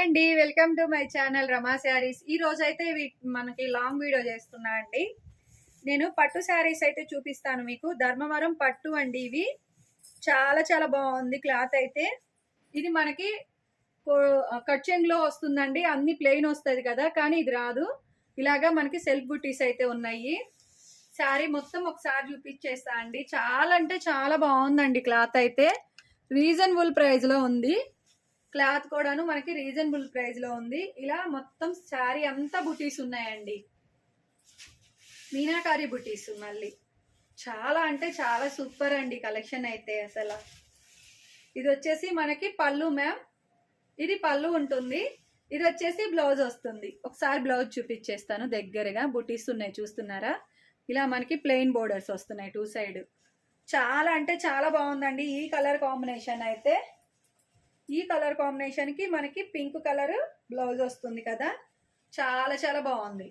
అండి welcome to my channel Rama sarees. ఈ రోజు అయితే మనకి లాంగ్ వీడియో చేస్తున్నా అండి. నేను పట్టు శారీస్ అయితే చూపిస్తాను మీకు. ధర్మవరం పట్టు అండి ఇవి. చాలా చాలా బాగుంది క్లాత్ అయితే. ఇది మనకి కట్లో వస్తుందండి. అన్ని ప్లెయిన్ వస్తుంది కదా కానీ ఇది రాదు. ఇలాగా మనకి సెల్ఫ్ బుటీస్ అయితే ఉన్నాయి. శారీ మొత్తం ఒకసారి చూపించేస్తా అండి. చాలా అంటే చాలా బాగుందండి క్లాత్ అయితే. రీజనబుల్ ప్రైస్లో ఉంది. క్లాత్ కూడాను మనకి రీజనబుల్ ప్రైస్లో ఉంది. ఇలా మొత్తం శారీ అంతా బుటీస్ ఉన్నాయండి. మీనాకారి బుటీస్ మళ్ళీ. చాలా అంటే చాలా సూపర్ అండి కలెక్షన్ అయితే అసలు. ఇది వచ్చేసి మనకి పళ్ళు మ్యామ్. ఇది పళ్ళు ఉంటుంది. ఇది వచ్చేసి బ్లౌజ్ వస్తుంది. ఒకసారి బ్లౌజ్ చూపించేస్తాను దగ్గరగా. బుటీస్ ఉన్నాయి చూస్తున్నారా? ఇలా మనకి ప్లెయిన్ బోర్డర్స్ వస్తున్నాయి టూ సైడ్. చాలా అంటే చాలా బాగుందండి ఈ కలర్ కాంబినేషన్ అయితే. ఈ కలర్ కాంబినేషన్కి మనకి పింక్ కలర్ బ్లౌజ్ వస్తుంది కదా. చాలా చాలా బాగుంది.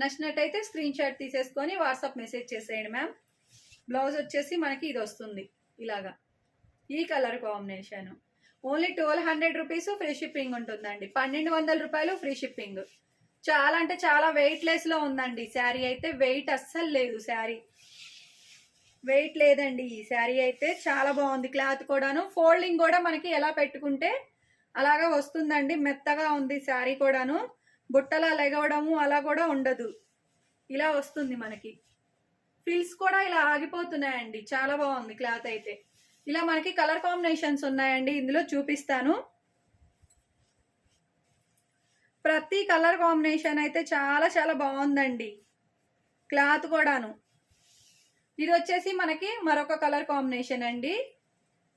నచ్చినట్టయితే స్క్రీన్ షాట్ తీసేసుకొని వాట్సాప్ మెసేజ్ చేసేయండి మ్యామ్. బ్లౌజ్ వచ్చేసి మనకి ఇది వస్తుంది ఇలాగా. ఈ colour combination. Only twelve hundred rupees free shipping ఉంటుందండి. పన్నెండు వందల రూపాయలు ఫ్రీ షిప్పింగ్. చాలా అంటే చాలా వెయిట్లెస్లో ఉందండి. శారీ అయితే వెయిట్ అస్సలు లేదు శారీ. వెయిట్ లేదండి. ఈ శారీ అయితే చాలా బాగుంది. క్లాత్ కూడాను ఫోల్డింగ్ కూడా మనకి ఎలా పెట్టుకుంటే అలాగా వస్తుందండి. మెత్తగా ఉంది శారీ కూడాను. బుట్టలా లెగవడము అలా కూడా ఉండదు. ఇలా వస్తుంది మనకి. ఫిల్స్ కూడా ఇలా ఆగిపోతున్నాయండి. చాలా బాగుంది క్లాత్ అయితే. ఇలా మనకి కలర్ కాంబినేషన్స్ ఉన్నాయండి. ఇందులో చూపిస్తాను. ప్రతి కలర్ కాంబినేషన్ అయితే చాలా చాలా బాగుందండి. క్లాత్ కూడాను. ఇది వచ్చేసి మనకి మరొక కలర్ కాంబినేషన్ అండి.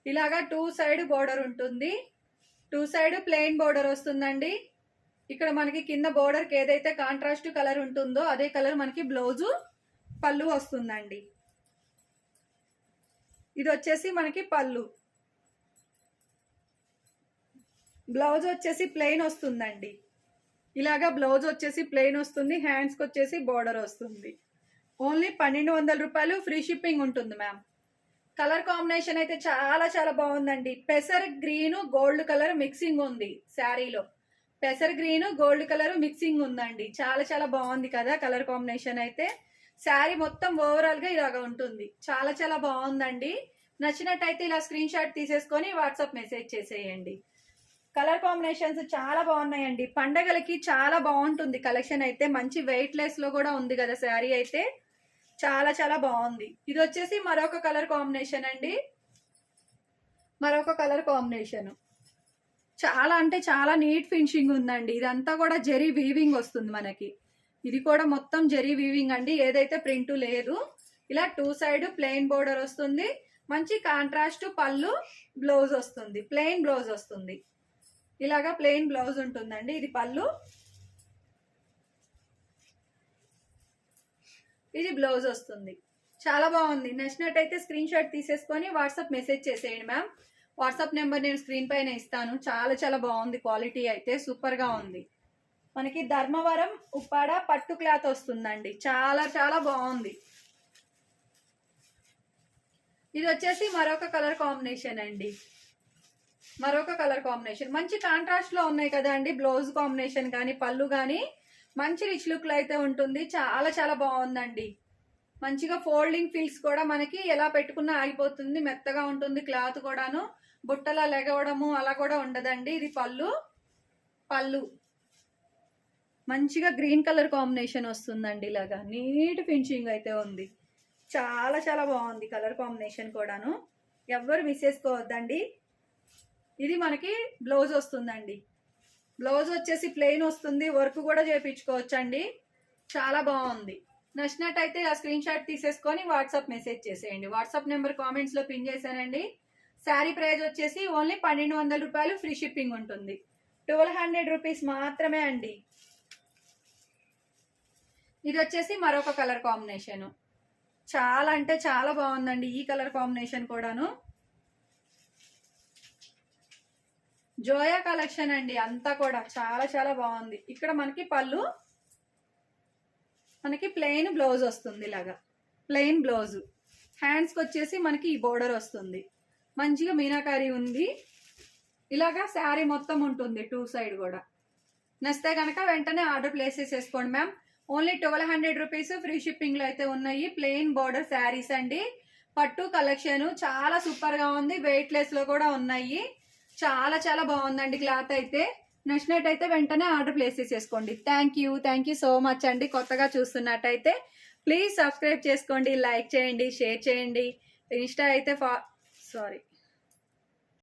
ఇలాగా టూ సైడ్ బోర్డర్ ఉంటుంది. టూ సైడ్ ప్లెయిన్ బోర్డర్ వస్తుందండి. ఇక్కడ మనకి కింద బోర్డర్కి ఏదైతే కాంట్రాస్ట్ కలర్ ఉంటుందో అదే కలర్ మనకి బ్లౌజు పళ్ళు వస్తుందండి. ఇది వచ్చేసి మనకి పళ్ళు. బ్లౌజ్ వచ్చేసి ప్లెయిన్ వస్తుందండి. ఇలాగా బ్లౌజ్ వచ్చేసి ప్లెయిన్ వస్తుంది. హ్యాండ్స్కి వచ్చేసి బోర్డర్ వస్తుంది. ఓన్లీ పన్నెండు వందల రూపాయలు ఫ్రీ షిప్పింగ్ ఉంటుంది మ్యామ్. కలర్ కాంబినేషన్ అయితే చాలా చాలా బాగుందండి. పెసర్ గ్రీన్ గోల్డ్ కలర్ మిక్సింగ్ ఉంది శారీలో. పెసర్ గ్రీన్ గోల్డ్ కలర్ మిక్సింగ్ ఉందండి. చాలా చాలా బాగుంది కదా కలర్ కాంబినేషన్ అయితే. శారీ మొత్తం ఓవరాల్గా ఇలాగా ఉంటుంది. చాలా చాలా బాగుందండి. నచ్చినట్టయితే ఇలా స్క్రీన్ షాట్ తీసేసుకొని వాట్సాప్ మెసేజ్ చేసేయండి. కలర్ కాంబినేషన్స్ చాలా బాగున్నాయండి. పండగలకి చాలా బాగుంటుంది. కలెక్షన్ అయితే మంచి వెయిట్ లెస్లో కూడా ఉంది కదా శారీ అయితే. చాలా చాలా బాగుంది. ఇది వచ్చేసి మరొక కలర్ కాంబినేషన్ అండి. మరొక కలర్ కాంబినేషన్. చాలా అంటే చాలా నీట్ ఫినిషింగ్ ఉందండి. ఇదంతా కూడా జెరీ వీవింగ్ వస్తుంది మనకి. ఇది కూడా మొత్తం జెరీ వీవింగ్ అండి. ఏదైతే ప్రింట్ లేదు. ఇలా టూ సైడ్ ప్లెయిన్ బోర్డర్ వస్తుంది. మంచి కాంట్రాస్ట్ పళ్ళు బ్లౌజ్ వస్తుంది. ప్లెయిన్ బ్లౌజ్ వస్తుంది. ఇలాగా ప్లెయిన్ బ్లౌజ్ ఉంటుందండి. ఇది పళ్ళు. ఇది బ్లౌజ్ వస్తుంది. చాలా బాగుంది. నచ్చినట్టయితే స్క్రీన్ షాట్ తీసేసుకొని వాట్సాప్ మెసేజ్ చేసేయండి మ్యామ్. వాట్సాప్ నెంబర్ నేను స్క్రీన్ పైన ఇస్తాను. చాలా చాలా బాగుంది క్వాలిటీ అయితే. సూపర్గా ఉంది. మనకి ధర్మవరం ఉప్పాడ పట్టు క్లాత్ వస్తుందండి. చాలా చాలా బాగుంది. ఇది వచ్చేసి మరొక కలర్ కాంబినేషన్ అండి. మరొక కలర్ కాంబినేషన్. మంచి కాంట్రాస్ట్లో ఉన్నాయి కదా అండి బ్లౌజ్ కాంబినేషన్ కానీ పళ్ళు కానీ. మంచి రిచ్ లుక్ అయితే ఉంటుంది. చాలా చాలా బాగుందండి. మంచిగా ఫోల్డింగ్ ఫీల్స్ కూడా మనకి ఎలా పెట్టుకున్నా ఆగిపోతుంది. మెత్తగా ఉంటుంది క్లాత్ కూడాను. బుట్టలా లెగవడము అలా కూడా ఉండదండి. ఇది పళ్ళు. పళ్ళు. మంచిగా గ్రీన్ కలర్ కాంబినేషన్ వస్తుందండి ఇలాగా. నీట్ ఫినిషింగ్ అయితే ఉంది. చాలా చాలా బాగుంది కలర్ కాంబినేషన్ కూడాను. ఎవ్వరు మిస్ చేసుకోవద్దండి. ఇది మనకి బ్లౌజ్ వస్తుందండి. బ్లౌజ్ వచ్చేసి ప్లెయిన్ వస్తుంది. వర్క్ కూడా చేయించుకోవచ్చండి. చాలా బాగుంది. నచ్చినట్టయితే ఆ స్క్రీన్ షాట్ తీసేసుకొని వాట్సాప్ మెసేజ్ చేసేయండి. వాట్సాప్ నెంబర్ కామెంట్స్లో పిన్ చేశానండి. శారీ ప్రైజ్ వచ్చేసి ఓన్లీ పన్నెండు వందల రూపాయలు ఫ్రీ షిప్పింగ్ ఉంటుంది. ట్వెల్వ్ హండ్రెడ్ రూపీస్ మాత్రమే అండి. ఇది వచ్చేసి మరొక కలర్ కాంబినేషన్ చాలా అంటే చాలా బాగుందండి ఈ కలర్ కాంబినేషన్ కూడాను. జోయా కలెక్షన్ అండి అంతా కూడా. చాలా చాలా బాగుంది. ఇక్కడ మనకి పళ్ళు మనకి ప్లెయిన్ బ్లౌజ్ వస్తుంది ఇలాగా. Plain blouse. హ్యాండ్స్కి వచ్చేసి మనకి ఈ బోర్డర్ వస్తుంది. మంచిగా మీనాకారి ఉంది. ఇలాగా శారీ మొత్తం ఉంటుంది టూ సైడ్ కూడా. నచ్చితే కనుక వెంటనే ఆర్డర్ ప్లేస్ చేసేసుకోండి ma'am. Only twelve hundred rupees free షిప్పింగ్లో అయితే ఉన్నాయి. ప్లెయిన్ బోర్డర్ శారీస్ అండి. పట్టు కలెక్షన్ చాలా సూపర్గా ఉంది. వెయిట్ లెస్లో కూడా ఉన్నాయి. చాలా చాలా బాగుందండి క్లాత్ అయితే. నచ్చినట్టయితే వెంటనే ఆర్డర్ ప్లేస్ చేసేసుకోండి. Thank you thank you so much అండి కొత్తగా చూస్తున్నట్టయితే. ప్లీజ్ సబ్స్క్రైబ్ చేసుకోండి లైక్ చేయండి షేర్ చేయండి. ఇన్స్టా అయితే ఫా సారీ